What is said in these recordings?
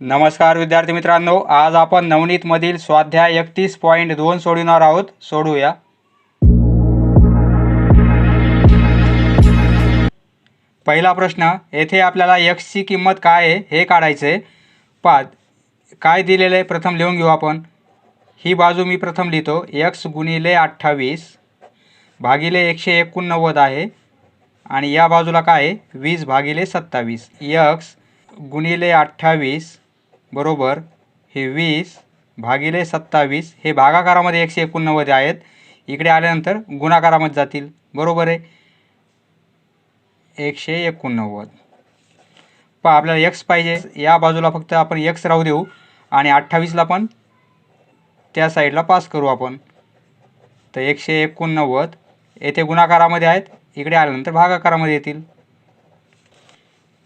नमस्कार विद्यार्थी मित्रांनो. आज आपण नवनीतमधील स्वाध्याय एकतीस पॉईंट दोन सोडविणार आहोत. सोडूया. पहिला प्रश्न येथे आपल्याला एक्सची किंमत काय आहे हे काढायचं आहे. पा काय दिलेलं आहे? प्रथम लिहून घेऊ आपण. ही बाजू मी प्रथम लिहितो. एक्स गुणिले अठ्ठावीस भागिले एकशे एकोणनव्वद आहे. आणि या बाजूला काय आहे? वीस भागिले सत्तावीस. यक्स गुणिले अठ्ठावीस बरोबर हे वीस भागिले सत्तावीस हे भागाकारामध्ये एकशे एकोणनव्वद आहेत. इकडे आल्यानंतर गुणाकारामध्ये जातील. बरोबर आहे? एकशे एकोणनव्वद. पहा आपल्याला एक्स पाहिजे. या बाजूला फक्त आपण एक्स राहू देऊ आणि अठ्ठावीसला पण त्या साईडला पास करू आपण. तर एकशे एकोणनव्वद. येथे गुणाकारामध्ये आहेत. इकडे आल्यानंतर भागाकारामध्ये येतील.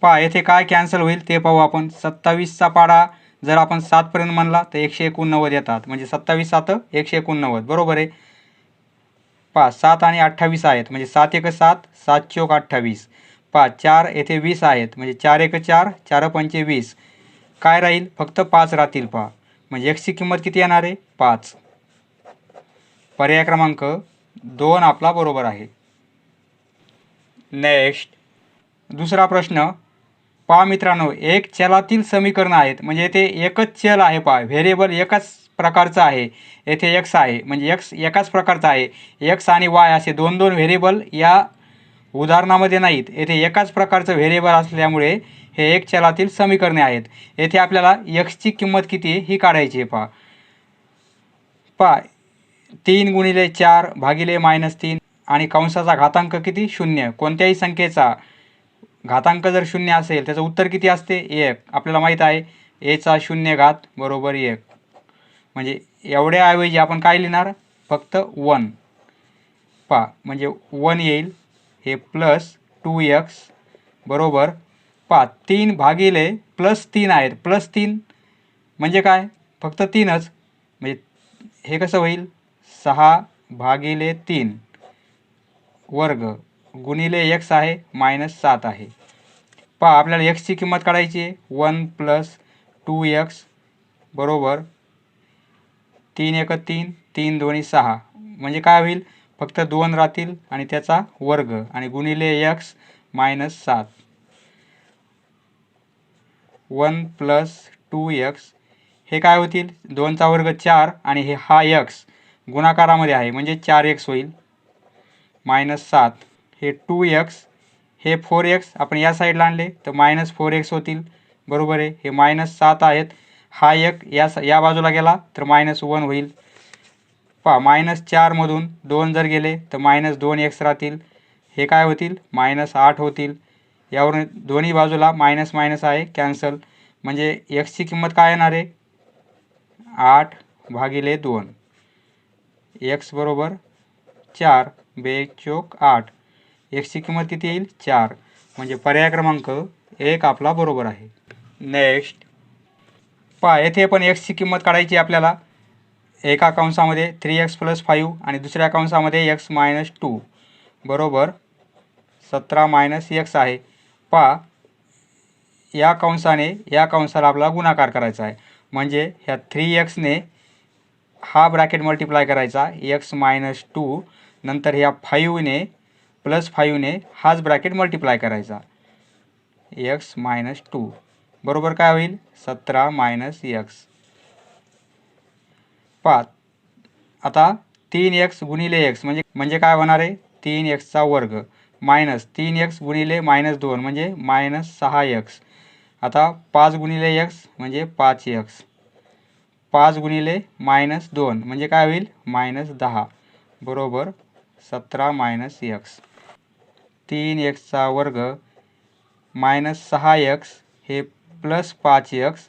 पहा येथे काय कॅन्सल होईल ते पाहू आपण. सत्तावीसचा पाडा जर आपण सातपर्यंत म्हणला तर एकशे एकोणनव्वद येतात. म्हणजे सत्तावीस सात एकशे एकोणनव्वद. बरोबर आहे? पाच सात आणि अठ्ठावीस आहेत. म्हणजे सात एक सात सात चौक अठ्ठावीस. पाच चार येथे वीस आहेत. म्हणजे चार एक चार चार पंचे वीस. काय राहील? फक्त पाच राहतील पहा. म्हणजे एक्सची किंमत किती येणार आहे? पाच. पर्याय क्रमांक दोन आपला बरोबर आहे. नेक्स्ट दुसरा प्रश्न पहा मित्रांनो एक चलातील समीकरण आहेत. म्हणजे येथे एकच चल आहे पहा. व्हेरिएबल म्हणजे एकाच प्रकारचं आहे. येथे एक्स आहे. म्हणजे एक्स एकाच प्रकारचा आहे. एक्स आणि वाय असे दोन दोन व्हेरिएबल या उदाहरणामध्ये नाहीत. येथे एकाच प्रकारचं व्हेरिएबल असल्यामुळे हे एक चलातील समीकरणे आहेत. येथे आपल्याला एक्सची किंमत किती ही काढायची आहे पहा. पहा. तीन गुणिले चार भागिले मायनस तीन आणि कंसाचा घातांक किती? शून्य. कोणत्याही संख्येचा. घातांक जर शून्य असेल त्याचं उत्तर किती असते? एक. आपल्याला माहीत आहे एचा शून्य घात बरोबर एक. म्हणजे एवढ्याऐवजी आपण काय लिहिणार? फक्त वन. पा म्हणजे वन येईल हे प्लस टू एक्स बरोबर. पा तीन भागिले प्लस तीन आहेत. प्लस तीन म्हणजे काय? फक्त तीनच. म्हणजे हे कसं होईल? सहा भागिले तीन वर्ग. गुणिले एक्स आहे मायनस सात आहे. पहा आपल्याला एक्सची किंमत काढायची आहे. वन प्लस टू एक्स बरोबर तीन एक तीन तीन दोन्ही सहा. म्हणजे काय होईल? फक्त दोन राहतील आणि त्याचा वर्ग. आणि गुणिले एक्स मायनस सात. वन प्लस टू एक्स हे काय होतील? दोनचा वर्ग चार आणि हे हा एक्स गुणाकारामध्ये आहे. म्हणजे चार एक्स होईल. मायनस सात. हे टू एक्स हे फोर एक्स आपण या साईडला आणले तर मायनस फोर एक्स होतील. बरोबर आहे? हे मायनस सात आहेत. हा एक या स या बाजूला गेला तर मायनस वन होईल. पहा मायनस चारमधून दोन जर गेले तर मायनस दोन एक्स राहतील. हे काय होतील? मायनस आठ होतील. यावरून दोन्ही बाजूला मायनस मायनस आहे कॅन्सल म्हणजे एक्सची किंमत काय येणार आहे? आठ भागिले दोन. एक्स बरोबर चार बे चोक आठ. एक्सची किंमत किती येईल चार. म्हणजे पर्याय क्रमांक एक आपला बरोबर आहे. नेक्स्ट पहा येथे पण एक्सची किंमत काढायची आपल्याला. एका कंसामध्ये थ्री एक्स प्लस फाईव्ह आणि दुसऱ्या कंसामध्ये एक्स मायनस टू बरोबर? सतरा मायनस एक्स आहे. पहा या कंसाने या कंसाला आपला गुणाकार करायचा आहे. म्हणजे ह्या थ्री एक्सने हा ब्रॅकेट मल्टिप्लाय करायचा एक्स मायनस टू नंतर ह्या फाईव्हने प्लस फाईव्हने हाच ब्रॅकेट मल्टिप्लाय करायचा. X minus two. बरोबर काय होईल? सतरा मायनस एक्स. पाच. आता तीन एक्स गुणिले एक्स म्हणजे म्हणजे काय होणार आहे? तीन एक्सचा वर्ग. मायनस तीन एक्स गुणिले मायनस दोन म्हणजे मायनस सहा एक्स. आता पाच गुणिले एक्स म्हणजे पाच एक्स. पाच गुणिले मायनस दोन म्हणजे काय होईल? मायनस दहा. बरोबर सतरा मायनस एक्स. तीन एक्सचा वर्ग मायनस सहा एक्स हे प्लस पाच एक्स.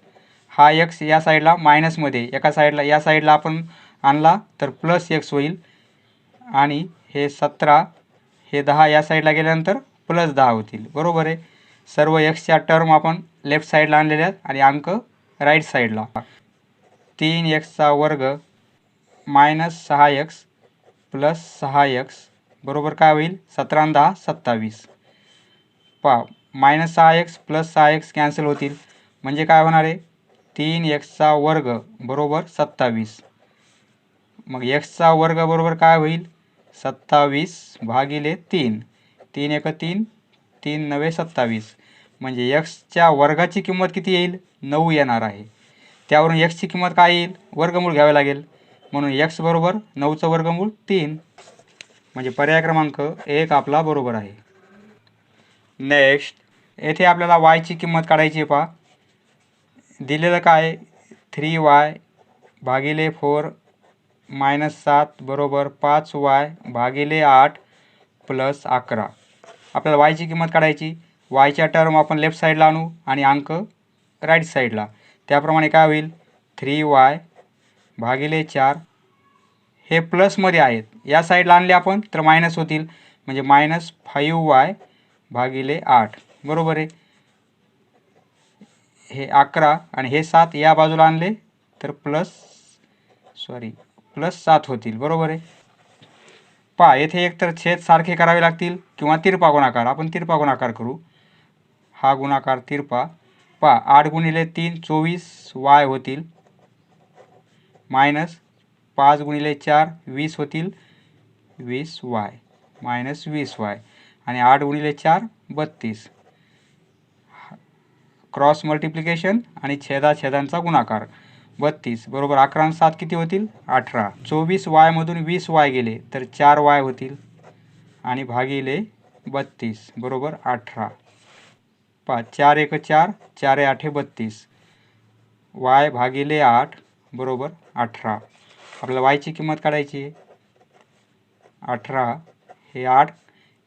हा एक्स या साईडला मायनसमध्ये एका साईडला या साईडला आपण आणला तर प्लस एक्स होईल. आणि हे सतरा हे दहा या साईडला गेल्यानंतर प्लस दहा होतील. बरोबर आहे? सर्व एक्सच्या टर्म आपण लेफ्ट साईडला आणलेल्या आहेत आणि अंक राईट साईडला. तीन एक्सचा वर्ग मायनस सहा एक्स प्लस सहा एक्स. बरोबर काय होईल? सतरा दहा सत्तावीस. पहा मायनस सहा एक्स प्लस सहा एक्स कॅन्सल होतील. म्हणजे काय होणार आहे? तीन एक्सचा वर्ग बरोबर सत्तावीस. मग एक्सचा वर्ग बरोबर काय होईल? सत्तावीस भागिले तीन. तीन एक तीन तीन नवे सत्तावीस. म्हणजे एक्सच्या वर्गाची किंमत किती येईल? नऊ येणार आहे. त्यावरून एक्सची किंमत काय येईल? वर्गमूळ घ्यावे लागेल. म्हणून एक्स बरोबर नऊचं वर्गमूळ तीन. म्हणजे पर्याय क्रमांक एक आपला बरोबर आहे. नेक्स्ट येथे आपल्याला वायची किंमत काढायची आहे पहा. दिलेलं काय? थ्री वाय भागिले फोर मायनस सात बरोबर पाच वाय भागिले आठ प्लस अकरा. आपल्याला वायची किंमत काढायची. वायच्या टर्म आपण लेफ्ट साईडला आणू आणि अंक राईट साईडला त्याप्रमाणे काय होईल? थ्री वाय भागिले चार हे प्लसमध्ये आहेत. या साईडला आणले आपण तर मायनस होतील. म्हणजे मायनस फाईव्ह वाय भागिले आठ. बरोबर आहे? हे अकरा आणि हे सात या बाजूला आणले तर प्लस सॉरी प्लस सात होतील. बरोबर आहे? पहा येथे एकतर छेद सारखे करावे लागतील किंवा तिरपा गुणाकार. आपण तिरपा गुणाकार करू. हा गुणाकार तिरपा. पहा आठ गुणिले तीन चोवीस वाय होतील. मायनस पाच गुणिले चार वीस होतील. वीस वाय. मायनस वीस वाय. आणि आठ गुणिले चार बत्तीस. क्रॉस मल्टिप्लिकेशन आणि छेदा छेदांचा गुणाकार. बत्तीस. बरोबर अकरा आणि सात किती होतील? अठरा. चोवीस वायमधून वीस वाय गेले तर चार वाय होतील. आणि भागिले बत्तीस. बरोबर अठरा. पा चार एक चार चार आठे बत्तीस. वाय भागिले आठ बरोबर अठरा. आपल्याला वायची किंमत काढायची आहे. अठरा हे आठ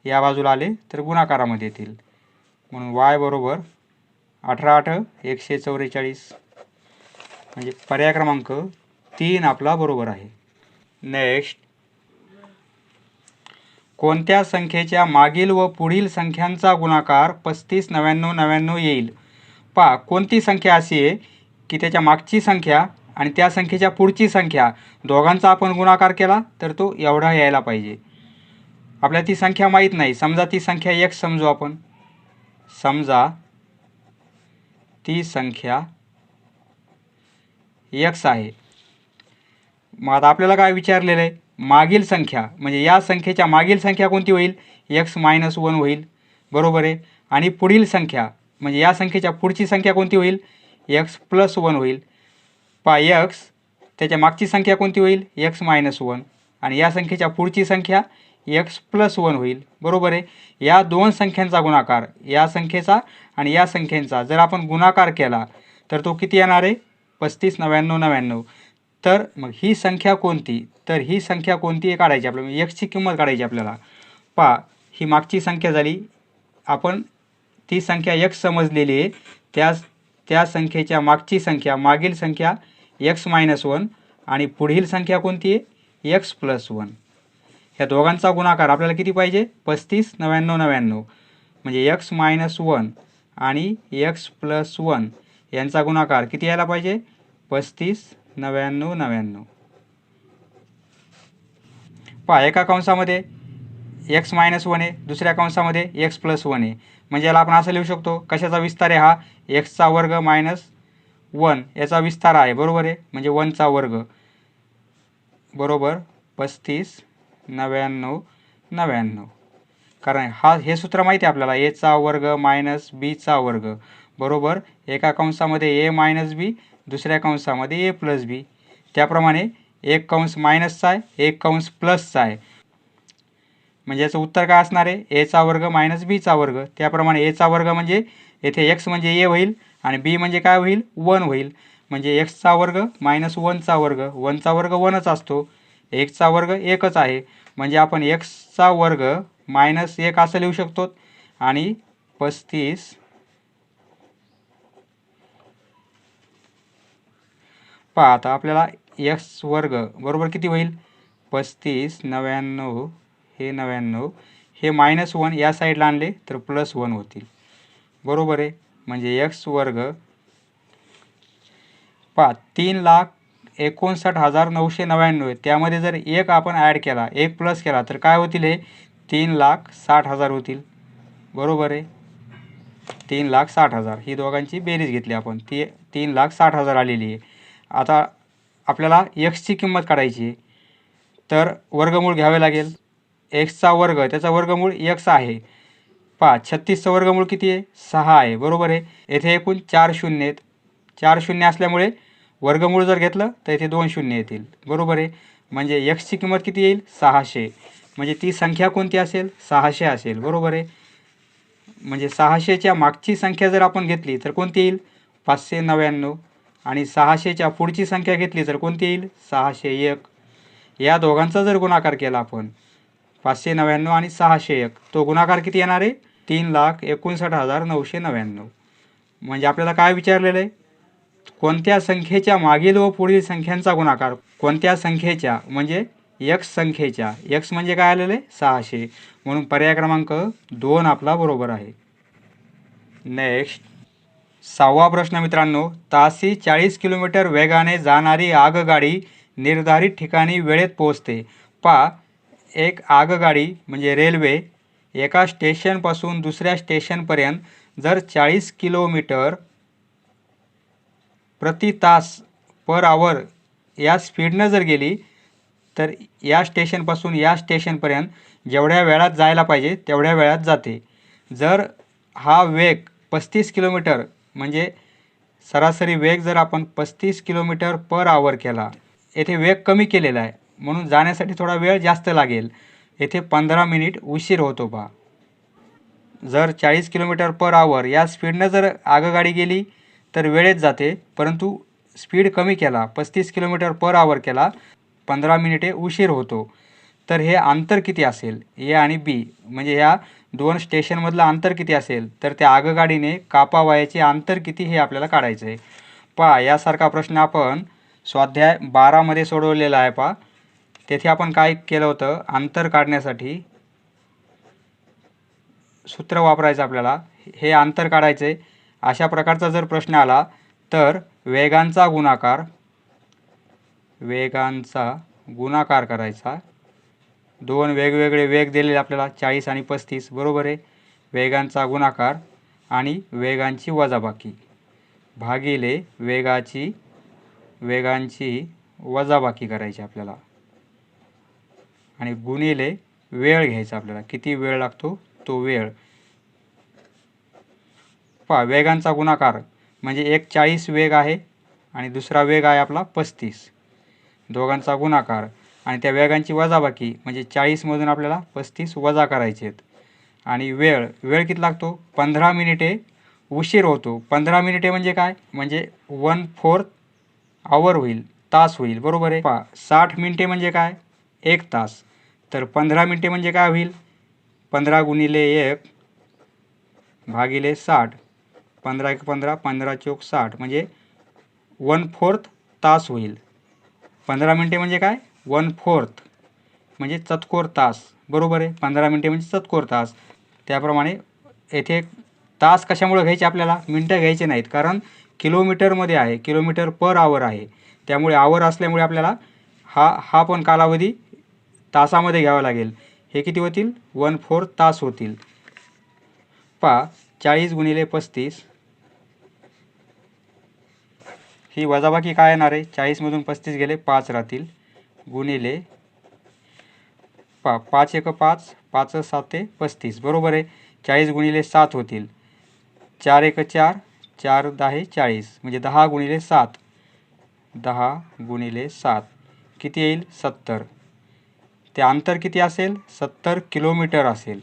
या बाजूला आले तर गुणाकारामध्ये येतील. म्हणून वाय बरोबर अठरा आठ एकशे चौवेचाळीस. म्हणजे पर्याय क्रमांक तीन आपला बरोबर आहे. नेक्स्ट कोणत्या संख्येच्या मागील व पुढील संख्यांचा गुणाकार पस्तीस नव्याण्णव नव्याण्णव येईल? पहा कोणती संख्या अशी आहे की त्याच्या मागची संख्या आणि त्या संख्येच्या पुढची संख्या दोघांचा आपण गुणाकार केला तर तो एवढा यायला पाहिजे. आपल्याला ती संख्या माहीत नाही. समजा ती संख्या एक समजू आपण. समजा ती संख्या एक्स आहे. मग आता आपल्याला काय विचारलेलं आहे? मागील संख्या म्हणजे या संख्येच्या मागील संख्या कोणती होईल? एक्स मायनस वन होईल. बरोबर आहे? आणि पुढील संख्या म्हणजे या संख्येच्या पुढची संख्या कोणती होईल? एक्स प्लस वन होईल. पा एक्स त्याच्या मागची संख्या कोणती होईल? एक्स मायनस वन आणि या संख्येच्या पुढची संख्या एक्स प्लस वन होईल. बरोबर आहे? या दोन संख्यांचा गुणाकार या संख्येचा आणि या संख्येचा. जर आपण गुणाकार केला तर तो किती येणार आहे? पस्तीस नव्याण्णव नव्याण्णव. तर मग ही संख्या कोणती? तर ही संख्या कोणती आहे काढायची आपल्याला? म्हणजे एक्सची किंमत काढायची आपल्याला. पहा ही मागची संख्या झाली. आपण ती संख्या एक्स समजलेली आहे. त्या त्या संख्येच्या मागची संख्या मागील संख्या एक्स मायनस वन आणि पुढील संख्या कोणती आहे? एक्स प्लस वन ह्या दोघांचा गुणाकार आपल्याला किती पाहिजे? पस्तीस नव्याण्णव नव्याण्णव. म्हणजे एक्स मायनस वन आणि एक्स प्लस वन यांचा गुणाकार किती यायला पाहिजे? पस्तीस नव्याण्णव नव्याण्णव. पहा एका कंसामध्ये एक्स मायनस वन आहे दुसऱ्या कंसामध्ये एक्स प्लस वन आहे. म्हणजे याला आपण असं लिहू शकतो कशाचा विस्तार आहे हा? एक्सचा वर्ग मायनस वन याचा विस्तार आहे बरोबर आहे? म्हणजे वनचा वर्ग. बरोबर? पस्तीस नव्याण्णव नव्याण्णव. कारण हा हे सूत्र माहिती आहे आपल्याला. एचा वर्ग मायनस बीचा वर्ग. बरोबर? एका कंसामध्ये ए मायनस बी दुसऱ्या कंसामध्ये ए प्लस बी त्याप्रमाणे एक कंस मायनसचा आहे एक कंस प्लसचा आहे. म्हणजे याचं उत्तर काय असणार आहे? एचा वर्ग मायनस बीचा वर्ग. त्याप्रमाणे एचा वर्ग म्हणजे येथे एक्स म्हणजे ए होईल आणि बी म्हणजे काय होईल? वन होईल. म्हणजे एक्सचा वर्ग मायनस वनचा वर्ग. वनचा वर्ग वनच असतो. एक्सचा वर्ग एकच आहे. म्हणजे आपण एक्सचा वर्ग मायनस एक असं लिहू शकतो. आणि पस्तीस पहा आता आपल्याला एक्स वर्ग बरोबर किती होईल? पस्तीस नव्याण्णव हे नव्याण्णव हे मायनस वन या साईडला आणले तर प्लस वन होतील. बरोबर आहे? म्हणजे एक्स वर्ग पा तीन लाख एकोणसाठ हजार नऊशे नव्याण्णव. आहे त्यामध्ये जर एक आपण ॲड केला एक प्लस केला तर काय होतील हे? तीन लाख साठ हजार होतील. बरोबर आहे? तीन लाख साठ हजार. ही दोघांची बेरीज घेतली आपण. ती तीन लाख साठ हजार आलेली आहे. आता आपल्याला एक्सची किंमत काढायची आहे. तर वर्गमूळ घ्यावे लागेल. एक्सचा वर्ग त्याचा वर्गमूळ एक्स आहे. पहा छत्तीसचं वर्गमूळ किती आहे? सहा आहे. बरोबर आहे? येथे एकूण चार शून्य आहेत. चार शून्य असल्यामुळे वर्गमूळ जर घेतलं तर येथे दोन शून्य येतील. बरोबर आहे? म्हणजे एक्सची किंमत किती येईल? सहाशे. म्हणजे ती संख्या कोणती असेल? सहाशे असेल. बरोबर आहे? म्हणजे सहाशेच्या मागची संख्या जर आपण घेतली तर कोणती येईल? पाचशे नव्याण्णव. आणि सहाशेच्या पुढची संख्या घेतली तर कोणती येईल? सहाशे एक. या दोघांचा जर गुणाकार केला आपण पाचशे नव्याण्णव आणि सहाशे एक तो गुणाकार किती येणार आहे? तीन लाख एकोणसाठ हजार नऊशे नव्याण्णव. म्हणजे आपल्याला काय विचारलेलं आहे? कोणत्या संख्येच्या मागील व पुढील संख्यांचा गुणाकार? कोणत्या संख्येच्या? म्हणजे एक्स संख्येच्या. एक्स म्हणजे काय आलेलं आहे? सहाशे. म्हणून पर्याय क्रमांक दोन आपला बरोबर आहे. नेक्स्ट सहावा प्रश्न मित्रांनो तासी चाळीस किलोमीटर वेगाने जाणारी आगगाडी निर्धारित ठिकाणी वेळेत पोहोचते. पा एक आगगाडी म्हणजे रेल्वे एका स्टेशनपासून दुसऱ्या स्टेशनपर्यंत जर चाळीस किलोमीटर प्रति तास पर आवर या स्पीडनं जर गेली तर या स्टेशनपासून या स्टेशनपर्यंत जेवढ्या वेळात जायला पाहिजे तेवढ्या वेळात जाते. जर हा वेग पस्तीस किलोमीटर म्हणजे सरासरी वेग जर आपण पस्तीस किलोमीटर पर आवर केला येथे वेग कमी केलेला आहे म्हणून जाण्यासाठी थोडा वेळ जास्त लागेल. येथे पंधरा मिनिट उशीर होतो बा जर चाळीस किलोमीटर पर आवर या स्पीडनं जर आगगाडी गेली तर वेळेत जाते. परंतु स्पीड कमी केला पस्तीस किलोमीटर पर आवर केला पंधरा मिनिटे उशीर होतो. तर हे अंतर किती असेल? ए आणि बी म्हणजे ह्या दोन स्टेशनमधलं अंतर किती असेल? तर त्या आगगाडीने कापावायाचे अंतर किती हे आपल्याला काढायचं आहे पहा यासारखा प्रश्न आपण स्वाध्याय बारामध्ये सोडवलेला आहे पहा. तेथे आपण काय केलं होतं? अंतर काढण्यासाठी सूत्र वापरायचं आपल्याला. हे अंतर काढायचं. आहे अशा प्रकारचा जर प्रश्न आला तर वेगांचा गुणाकार वेगांचा गुणाकार करायचा. दोन वेगवेगळे वेग दिलेले आपल्याला चाळीस आणि पस्तीस. बरोबर आहे? वेगांचा गुणाकार आणि वेगांची वजाबाकी. भागिले वेगाची वेगांची वजाबाकी करायची आपल्याला. आणि गुणिले वेळ घ्यायचा आपल्याला. किती वेळ लागतो? तो वेळ. पहा वेगांचा गुणाकार म्हणजे एक चाळीस वेग आहे आणि दुसरा वेग आहे आपला पस्तीस. दोघांचा गुणाकार आणि त्या वेगांची वजाबाकी म्हणजे चाळीसमधून आपल्याला पस्तीस वजा करायचे आहेत. आणि वेळ वेळ किती लागतो? पंधरा मिनिटे उशीर होतो. पंधरा मिनिटे म्हणजे काय? म्हणजे वन फोर्थ आवर होईल तास होईल. बरोबर आहे? पहा साठ मिनिटे म्हणजे काय? एक तास. तर पंधरा मिनटे म्हणजे काय होईल? पंधरा गुणिले एक भागिले साठ. पंधरा एक पंधरा पंधरा चौक साठ. म्हणजे वन फोर्थ तास होईल. पंधरा मिनटे म्हणजे काय? One fourth. म्हणजे चतकोर तास. बरोबर आहे? पंधरा मिनटे म्हणजे चतकोर तास. त्याप्रमाणे येथे तास कशामुळे घ्यायचे आपल्याला? मिनटं घ्यायचे नाहीत. कारण किलोमीटरमध्ये आहे. किलोमीटर पर आवर आहे. त्यामुळे आवर असल्यामुळे आपल्याला हा हा पण कालावधी तासामध्ये घ्यावं लागेल. हे किती होतील? वन फोर तास होतील. पा चाळीस गुणिले पस्तीस. ही वजाबाकी काय येणार आहे? चाळीसमधून पस्तीस गेले पाच राहतील. गुणिले पा पाच एक पाच पाच साते पस्तीस. बरोबर आहे. चाळीस गुणिले सात होतील. चार एक चार चार दहा चाळीस. म्हणजे दहा गुणिले सात. दहा गुणिले सात. किती येईल? सत्तर. ते अंतर किती असेल? सत्तर किलोमीटर असेल.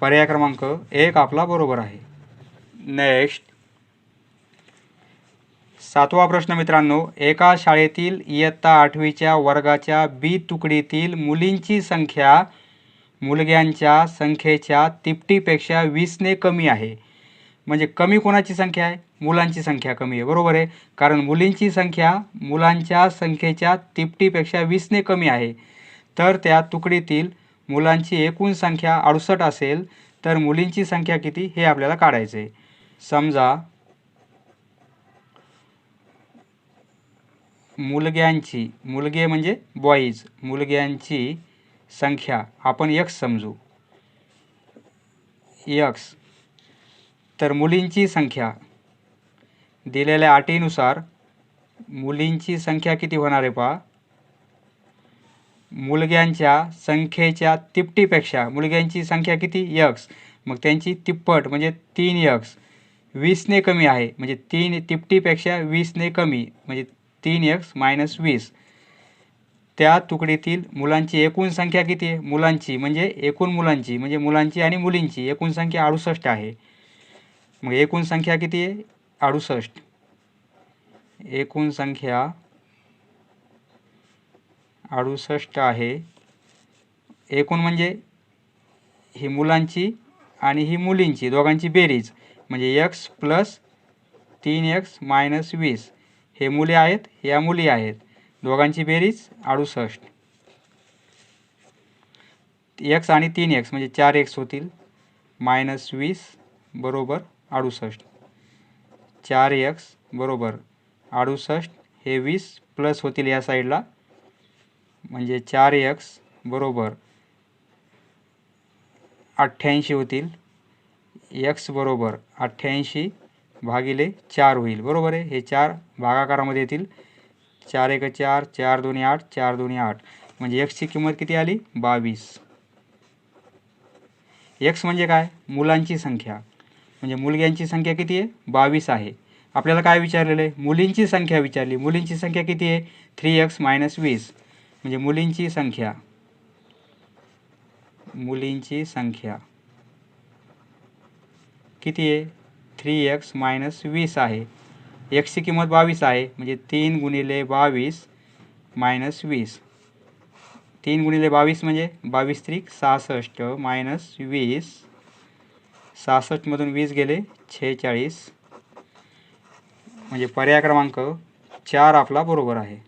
पर्याय क्रमांक एक आपला बरोबर आहे. नेक्स्ट सातवा प्रश्न मित्रांनो एका शाळेतील इयत्ता आठवीच्या वर्गाच्या बी तुकडीतील मुलींची संख्या मुलग्यांच्या संख्येच्या तिपटीपेक्षा वीसने कमी आहे. म्हणजे कमी कोणाची संख्या आहे? मुलांची संख्या कमी आहे. बरोबर आहे? कारण मुलींची संख्या मुलांच्या संख्येच्या तिपटीपेक्षा वीसने कमी आहे. तर त्या तुकडीतील मुलांची एकूण संख्या अडुसष्ट असेल तर मुलींची संख्या किती? हे आपल्याला काढायचं आहे. समजा मुलग्यांची मुलगे म्हणजे बॉईज मुलग्यांची संख्या आपण यक्स समजू. यक्स तर मुलींची संख्या. दिलेल्या अटीनुसार मुलींची संख्या किती होणार आहे पहा. मुलग्यांच्या संख्येच्या तिपटीपेक्षा मुलग्यांची संख्या किती? यक्स मग त्यांची तिप्पट म्हणजे तीन यक्स वीसने कमी आहे म्हणजे तीन तिपटीपेक्षा वीसने कमी म्हणजे तीन यक्स मायनस वीस. त्या तुकडीतील मुलांची एकूण संख्या किती? आहे मुलांची म्हणजे एकूण मुलांची म्हणजे मुलांची आणि मुलींची एकूण संख्या अडुसष्ट आहे. मग एकूण संख्या किती आहे? अडुसष्ट. एकूण संख्या अडुसष्ट आहे. एकूण म्हणजे ही मुलांची आणि ही मुलींची दोघांची बेरीज. म्हणजे एक्स प्लस तीन एक्स मायनस वीस. हे मुले आहेत या मुली आहेत. दोघांची बेरीज अडुसष्ट. एक्स आणि तीन एक्स म्हणजे चार एक्स होतील. मायनस वीस बरोबर अडुसष्ट. चार एक्स बरोबर अडुसष्ट हे वीस प्लस होतील या साईडला म्हणजे चार एक्स बरोबर अठ्ठ्याऐंशी होतील. एक्स बरोबर अठ्ठ्याऐंशी भागिले चार होईल. बरोबर आहे? हे चार भागाकारामध्ये येतील. चार एक चार चार दोन्ही आठ चार दोन्ही आठ. म्हणजे एक्सची किंमत किती आली? बावीस. एक्स म्हणजे काय? मुलांची संख्या. म्हणजे मुलग्यांची संख्या किती आहे? बावीस आहे. आपल्याला काय विचारलेलं आहे? मुलींची संख्या विचारली. मुलींची संख्या किती आहे? थ्री एक्स मायनस वीस. म्हणजे मुलींची संख्या. मुलींची संख्या. किती आहे? थ्री एक्स मायनस वीस आहे. एक्सची किंमत बावीस आहे. म्हणजे तीन गुणिले बावीस मायनस वीस. तीन गुणिले बावीस म्हणजे बावीस त्रिक सहासष्ट मायनस वीस. सहासष्टमधून वीस गेले छेचाळीस. म्हणजे पर्याय क्रमांक चार आपला बरोबर आहे.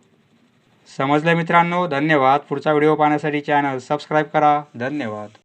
समजलं मित्रांनो? धन्यवाद. पुढचा व्हिडिओ पाहण्यासाठी चॅनल सबस्क्राईब करा. धन्यवाद.